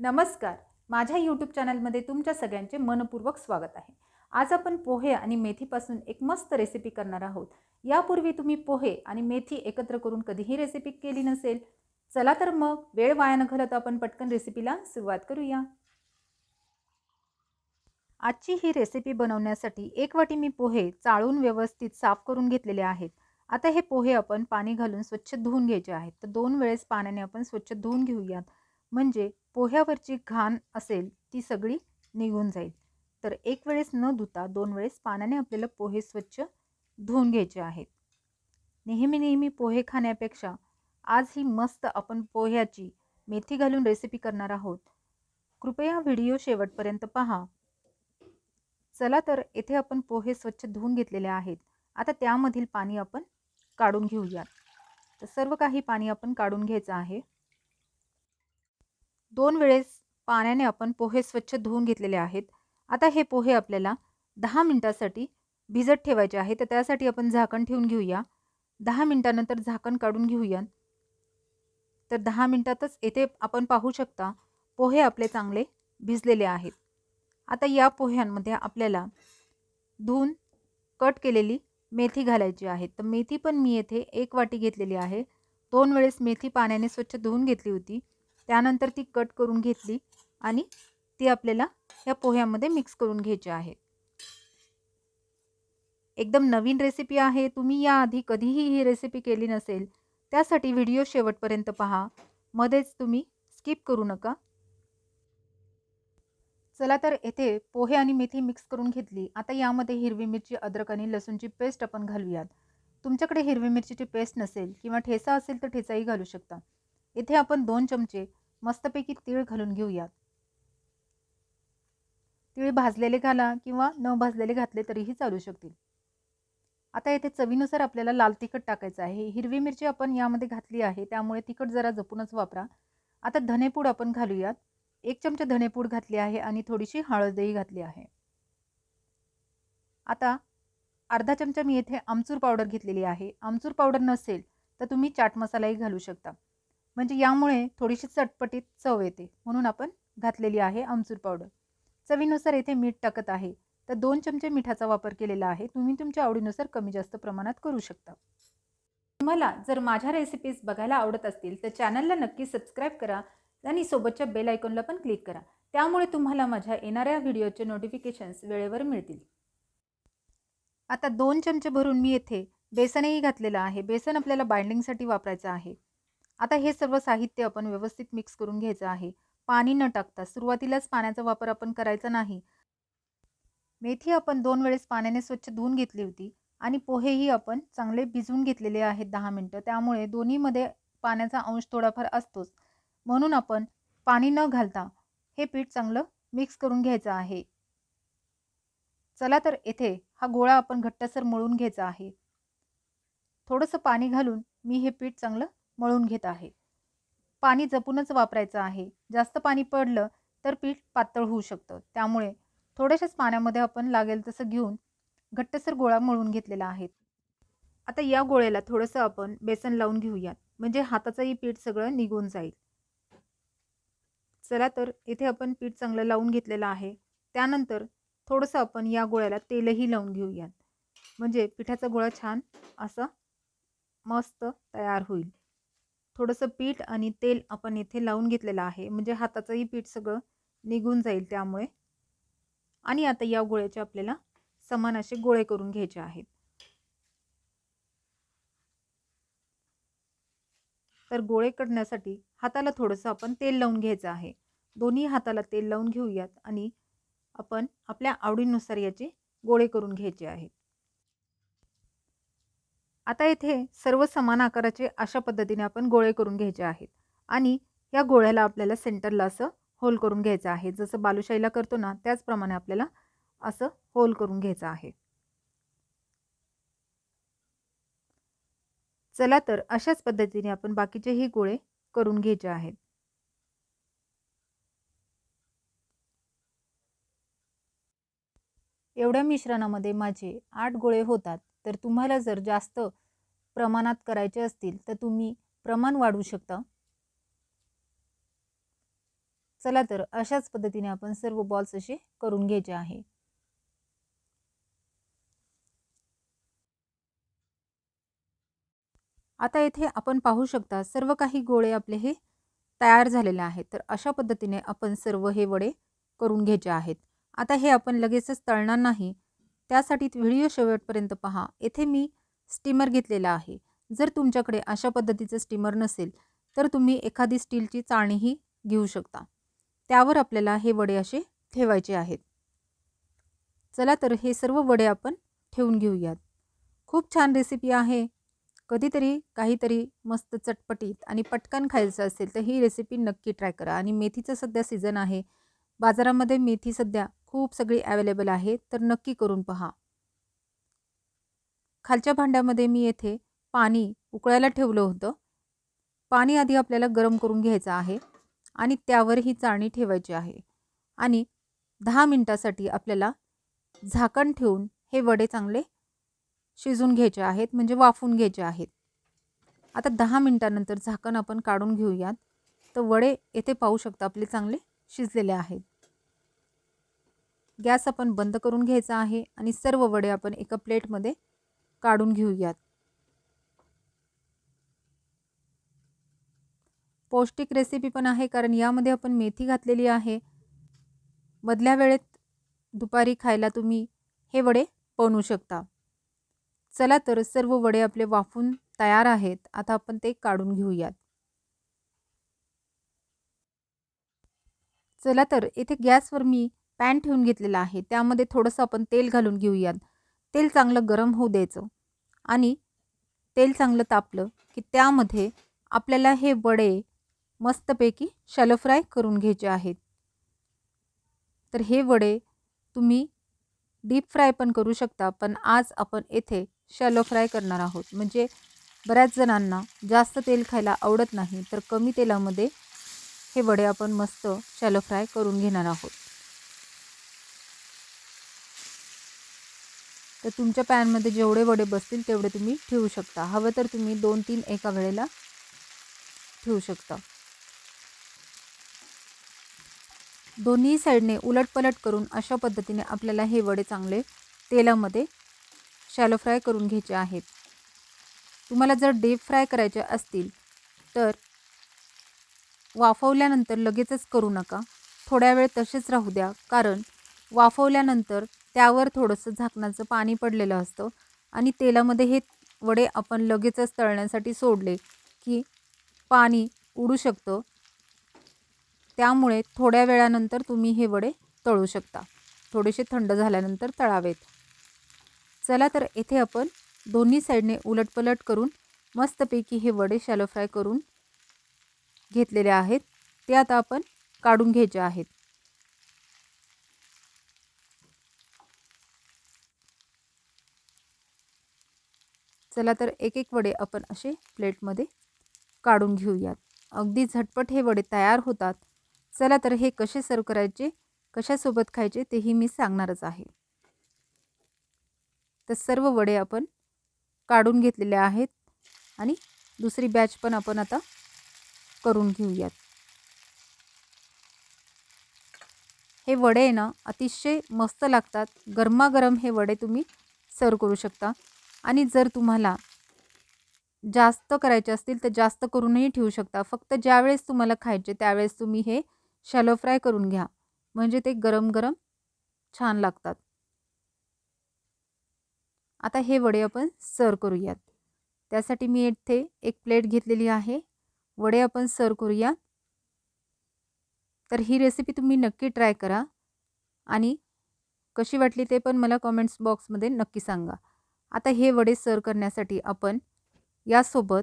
नमस्कार. माझ्या यूट्यूब चॅनलमध्ये तुमच्या सगळ्यांचे मनपूर्वक स्वागत आहे. आज आपण पोहे आणि मेथीपासून एक मस्त रेसिपी करणार आहोत. यापूर्वी तुम्ही पोहे आणि मेथी एकत्र करून कधीही रेसिपी केली नसेल चला तर मग वेळ वाया न घालत आपण पटकन रेसिपीला सुरुवात करूया. आजची ही रेसिपी बनवण्यासाठी एक वाटी मी पोहे चाळून व्यवस्थित साफ करून घेतलेले आहेत. आता हे पोहे आपण पाणी घालून स्वच्छ धुवून घ्यायचे आहेत. तर दोन वेळेस पाण्याने आपण स्वच्छ धुवून घेऊयात. म्हणजे पोह्यावरची घाण असेल ती सगळी निघून जाईल. तर एक वेळेस न धुता दोन वेळेस पाण्याने आपल्याला पोहे स्वच्छ धुवून घ्यायचे आहेत. नेहमी नेहमी पोहे खाण्यापेक्षा आज ही मस्त आपण पोह्याची मेथी घालून रेसिपी करणार आहोत. कृपया व्हिडिओ शेवटपर्यंत पहा. चला तर येथे आपण पोहे स्वच्छ धुवून घेतलेले आहेत. आता त्यामधील पाणी आपण काढून घेऊयात. तर सर्व काही पाणी आपण काढून घ्यायचं आहे. दोन वेळेस पाण्याने आपण पोहे स्वच्छ धुवून घेतलेले आहेत. आता हे पोहे आपल्याला दहा मिनटासाठी भिजत ठेवायचे आहे. तर त्यासाठी आपण झाकण ठेवून घेऊया. दहा मिनटानंतर झाकण काढून घेऊया. तर दहा मिनटातच येथे आपण पाहू शकता पोहे आपले चांगले भिजलेले आहेत. आता या पोह्यांमध्ये आपल्याला धुवून कट केलेली मेथी घालायची आहे. तर मेथी पण मी येथे एक वाटी घेतलेली आहे. दोन वेळेस मेथी पाण्याने स्वच्छ धुवून घेतली होती. त्यानंतर ती कट करून घेतली आणि ती आपल्याला या पोह्यामध्ये मिक्स करून घ्यायची आहे. एकदम नवीन रेसिपी आहे तुम्ही याआधी कधीही ही रेसिपी केली नसेल त्यासाठी व्हिडिओ शेवटपर्यंत पहा. मध्येच तुम्ही स्किप करू नका. चला तर येथे पोहे आणि मेथी मिक्स करून घेतली. आता यामध्ये हिरवी मिरची अद्रक आणि लसूणची पेस्ट आपण घालूयात. तुमच्याकडे हिरवी मिरचीची पेस्ट नसेल किंवा ठेचा असेल तर ठेचाही घालू शकता. इथे आपण दोन चमचे मस्तपैकी तीळ घालून घेऊयात. तीळ भाजलेले घाला किंवा न भाजलेले घातले तरीही चालू शकतील. आता येथे चवीनुसार आपल्याला लाल तिखट टाकायचं आहे. हिरवी मिरची आपण यामध्ये घातली आहे त्यामुळे तिखट जरा जपूनच वापरा. आता धनेपूड आपण घालूयात. एक चमचा धनेपूड घातली आहे आणि थोडीशी हळदही घातली आहे. आता अर्धा चमचा मी येथे आमचूर पावडर घेतलेली आहे. आमचूर पावडर नसेल तर तुम्ही चाट मसालाही घालू शकता. म्हणजे यामुळे थोडीशी चटपटीत चव येते. म्हणून आपण घातलेली आहे आमचूर पावडर. चवीनुसार येथे मीठ टाकत आहे. तर दोन चमचे मिठाचा वापर केलेला आहे. तुम्ही तुमच्या आवडीनुसार कमी जास्त प्रमाणात करू शकता. तुम्हाला जर माझ्या रेसिपीज बघायला आवडत असतील तर चॅनलला नक्की सबस्क्राईब करा आणि सोबतच्या बेल आयकॉनला पण क्लिक करा. त्यामुळे तुम्हाला माझ्या येणाऱ्या व्हिडिओचे नोटिफिकेशन्स वेळेवर मिळतील. आता दोन चमचे भरून मी येथे बेसनही घातलेलं आहे. बेसन आपल्याला बाइंडिंगसाठी वापरायचं आहे. आता हे सर्व साहित्य आपण व्यवस्थित मिक्स करून घ्यायचं आहे. पाणी न टाकता सुरुवातीलाच पाण्याचा वापर आपण करायचा नाही. मेथी आपण दोन वेळेस पाण्याने स्वच्छ धुवून घेतली होती आणि पोहेही आपण चांगले भिजवून घेतलेले आहेत दहा मिनटं. त्यामुळे दोन्हीमध्ये पाण्याचा अंश थोडाफार असतोच. म्हणून आपण पाणी न घालता हे पीठ चांगलं मिक्स करून घ्यायचं आहे. चला तर येथे हा गोळा आपण घट्टसर मळून घ्यायचा आहे. थोडंसं पाणी घालून मी हे पीठ चांगलं मळून घेत आहे. पाणी जपूनच वापरायचं आहे. जास्त पाणी पडलं तर पीठ पातळ होऊ शकतं. त्यामुळे थोड्याशाच पाण्यामध्ये आपण लागेल तसं घेऊन घट्टसर गोळा मळून घेतलेला आहे. आता या गोळ्याला थोडंसं आपण बेसन लावून घेऊयात. म्हणजे हाताचंही पीठ सगळं निघून जाईल. चला तर इथे आपण पीठ चांगलं लावून घेतलेलं आहे. त्यानंतर थोडंसं आपण या गोळ्याला तेलही लावून घेऊयात. म्हणजे पिठाचा गोळा छान असा मस्त तयार होईल. थोडंसं पीठ आणि तेल आपण इथे लावून घेतलेलं आहे. म्हणजे हाताचंही पीठ सगळं निघून जाईल त्यामुळे. आणि आता या गोळ्याचे आपल्याला समान असे गोळे करून घ्यायचे आहेत. तर गोळे करण्यासाठी हाताला थोडंसं आपण तेल लावून घ्यायचं आहे. दोन्ही हाताला तेल लावून घेऊयात आणि आपण आपल्या आवडीनुसार याचे गोळे करून घ्यायचे आहेत. आता येथे सर्व समान आकाराचे अशा पद्धतीने आपण गोळे करून घ्यायचे आहेत. आणि या गोळ्याला आपल्याला सेंटरला असं होल करून घ्यायचं आहे. जसं बालुशाहीला करतो ना त्याचप्रमाणे आपल्याला असं होल करून घ्यायचं आहे. चला तर अशाच पद्धतीने आपण बाकीचेही गोळे करून घ्यायचे आहेत. एवढ्या मिश्रणामध्ये माझे आठ गोळे होतात. तर तुम्हाला जर जास्त प्रमाणात करायचे असतील तर तुम्ही प्रमाण वाढवू शकता. चला तर अशाच पद्धतीने आपण सर्व बॉल्स असे करून घ्यायचे आहे. आता येथे आपण पाहू शकता सर्व काही गोळे आपले हे तयार झालेले आहेत. तर अशा पद्धतीने आपण सर्व हे वडे करून घ्यायचे आहेत. आता हे आपण लगेचच तळणार नाही. त्यासाठी व्हिडिओ शेवटपर्यंत पहा. येथे मी स्टीमर घेतलेला आहे. जर तुमच्याकडे अशा पद्धतीचं स्टीमर नसेल तर तुम्ही एखादी स्टीलची चाळणीही घेऊ शकता. त्यावर आपल्याला हे वडे असे ठेवायचे आहेत. चला तर हे सर्व वडे आपण ठेवून घेऊयात. खूप छान रेसिपी आहे. कधीतरी काहीतरी मस्त चटपटीत आणि पटकन खायचं असेल तर ही रेसिपी नक्की ट्राय करा. आणि मेथीचं सध्या सीझन आहे. बाजारामध्ये मेथी सध्या खूप सगळी अवेलेबल आहे तर नक्की करून पहा. खालच्या भांड्यामध्ये मी येथे पाणी उकळायला ठेवलं होतं. पाणी आधी आपल्याला गरम करून घ्यायचं आहे आणि त्यावर ही चाळणी ठेवायची आहे आणि दहा मिनटासाठी आपल्याला झाकण ठेवून हे वडे चांगले शिजून घ्यायचे आहेत म्हणजे वाफून घ्यायचे आहेत. आता दहा मिनटानंतर झाकण आपण काढून घेऊयात. तर वडे येथे पाहू शकता आपले चांगले शिजलेले आहेत. गॅस आपण बंद करून घ्यायचा आहे आणि सर्व वडे आपण एका प्लेटमध्ये काढून घेऊयात. पौष्टिक रेसिपी पण आहे कारण यामध्ये आपण मेथी घातलेली आहे. मधल्या वेळेत दुपारी खायला तुम्ही हे वडे बनवू शकता. चला तर सर्व वडे आपले वाफून तयार आहेत. आता आपण ते काढून घेऊयात. चला तर येथे गॅसवर मी पॅन ठेवून घेतलेला आहे. त्यामध्ये थोडंसं आपण तेल घालून घेऊयात. तेल चांगलं गरम होऊ द्यायचं. आणि तेल चांगलं तापलं की त्यामध्ये आपल्याला हे वडे मस्तपैकी शॅलो फ्राय करून घ्यायचे आहेत. तर हे वडे तुम्ही डीप फ्राय पण करू शकता पण आज आपण येथे शॅलो फ्राय करणार आहोत. म्हणजे बऱ्याच जणांना जास्त तेल खायला आवडत नाही तर कमी तेलामध्ये हे वडे आपण मस्त शॅलो फ्राय करून घेणार आहोत. तर तुमच्या पॅनमध्ये जेवढे वडे बसतील तेवढे तुम्ही ठेवू शकता. हवं तर तुम्ही दोन तीन एका वेळेला ठेवू शकता. दोन्ही साईडने उलटपलट करून अशा पद्धतीने आपल्याला हे वडे चांगले तेलामध्ये शॅलो फ्राय करून घ्यायचे आहेत. तुम्हाला जर डीप फ्राय करायचे असतील तर वाफवल्यानंतर लगेचच करू नका. थोड्या वेळ तसेच राहू द्या कारण वाफवल्यानंतर त्यावर थोडंसं झाकणाचं पाणी पडलेलं असतं आणि तेलामध्ये हे वडे आपण लगेचच तळण्यासाठी सोडले की पाणी उडू शकतं. त्यामुळे थोड्या वेळानंतर तुम्ही हे वडे तळू शकता. थोडेसे थंड झाल्यानंतर तळावेत. चला तर येथे आपण दोन्ही साईडने उलटपलट करून मस्तपैकी हे वडे शॅलो फ्राय करून घेतलेले आहेत. ते आता आपण काढून घ्यायचे आहेत. चला तर एक एक वडे आपण असे प्लेटमध्ये काढून घेऊयात. अगदी झटपट हे वडे तयार होतात. चला तर हे कसे सर्व करायचे कशासोबत खायचे तेही मी सांगणारच आहे. तर सर्व वडे आपण काढून घेतलेले आहेत आणि दुसरी बॅच पण आपण आता करून घेऊयात. हे वडे ना अतिशय मस्त लागतात. गरमागरम हे वडे तुम्ही सर्व करू शकता. आणि जर तुम्हाला जास्त करायचे असतील तर जास्त करूनही ठेवू शकता. फक्त ज्यावेळेस तुम्हाला खायचे त्यावेळेस तुम्ही हे शॅलो फ्राय करून घ्या. म्हणजे ते गरम गरम छान लागतात. आता हे वडे आपण सर्व करूयात. त्यासाठी मी इथे एक प्लेट घेतलेली आहे. वडे आपण सर्व करूया तर ही रेसिपी तुम्ही नक्की ट्राय करा आणि कशी वाटली ते पण मला कॉमेंट्स बॉक्समध्ये नक्की सांगा. आता हे वडे सर्व करण्यासाठी आपण यासोबत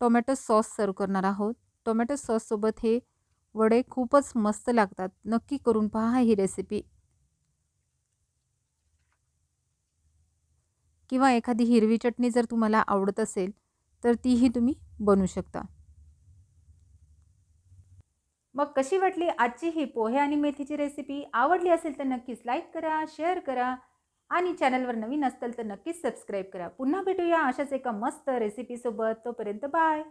टोमॅटो सॉस सर्व करणार आहोत. टोमॅटो सॉससोबत हे वडे खूपच मस्त लागतात. नक्की करून पहा ही रेसिपी किंवा एखादी हिरवी चटणी जर तुम्हाला आवडत असेल तर तीही तुम्ही बनवू शकता. मग कशी वाटली आजची ही पोहे आणि मेथीची रेसिपी आवडली असेल तर नक्कीच लाईक करा शेअर करा आणि चॅनलवर नवीन असतील तर नक्कीच सबस्क्राईब करा. पुन्हा भेटूया अशाच एका मस्त रेसिपीसोबत तोपर्यंत बाय